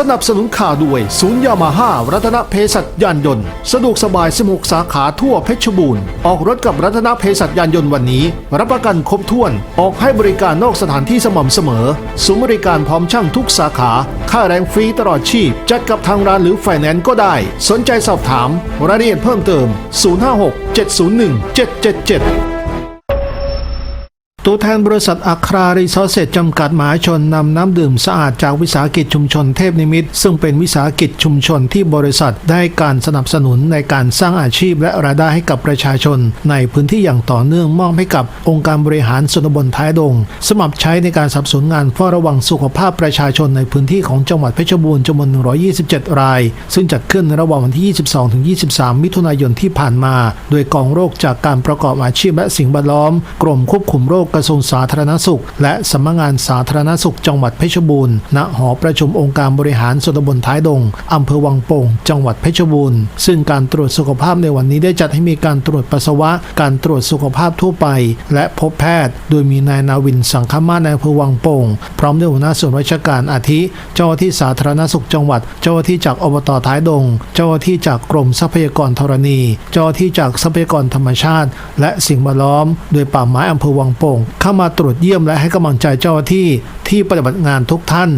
สนับสนุนข่าวด้วยศูนย์ยามาฮ่ารัตนเพศัตยานยนต์ สะดวกสบายสมุกสาขาทั่วเพชรบูรณ์ ออกรถกับรัตนเพศัตยานยนต์วันนี้ รับประกันครบถ้วน ออกให้บริการนอกสถานที่สม่ำเสมอศูนย์บริการพร้อมช่างทุกสาขา ค่าแรงฟรีตลอดชีพ จัดกับทางร้านหรือไฟแนนซ์ก็ได้ สนใจสอบถาม รายละเอียดเพิ่มเติม 056 701 777 ตัวแทนบริษัทอัครารีซอสเซจจำกัดมหาชนนำน้ำดื่มสะอาดจากวิสาหกิจชุมชนเทพนิมิต ซึ่งเป็นวิสาหกิจชุมชนที่บริษัทได้การสนับสนุนในการสร้างอาชีพและรายได้ให้กับประชาชน ในพื้นที่อย่างต่อเนื่องมอบให้กับองค์การบริหารส่วนตำบลท้ายดง สมัครใช้ในการสนับสนุนงานเฝ้าระวังสุขภาพประชาชนในพื้นที่ของจังหวัดเพชรบูรณ์จำนวน 127 ราย ซึ่งจัดขึ้นในระหว่างวันที่ 22-23 มิถุนายนที่ผ่านมา โดยกองโรคจากการประกอบอาชีพและสิ่งแวดล้อม กรมควบคุมโรคกระทรวงสาธารณสุข และสำนักงานสาธารณสุขจังหวัดเพชรบูรณ์ณหอประชุมองค์การบริหารส่วนตำบลท้ายดงอำเภอวังโป่งจังหวัดเพชรบูรณ์ซึ่งการตรวจสุขภาพในวันนี้ได้จัดให้มีการตรวจปัสสาวะ การตรวจสุขภาพทั่วไป และพบแพทย์ โดยมีนายนาวินสังคมาในอำเภอวังโป่งพร้อมด้วยหัวหน้าส่วนราชการอาทิ เจ้าหน้าที่สาธารณสุขจังหวัด เจ้าหน้าที่จากอบตท้ายดง เจ้าหน้าที่จากกรมทรัพยากรธรณี เจ้าหน้าที่จากทรัพยากรธรรมชาติ และสิ่งแวดล้อม โดยป่าไม้อำเภอวังโป่งเข้ามาตรวจเยี่ยมและให้กำลังใจเจ้าหน้าที่ที่ปฏิบัติงานทุกท่าน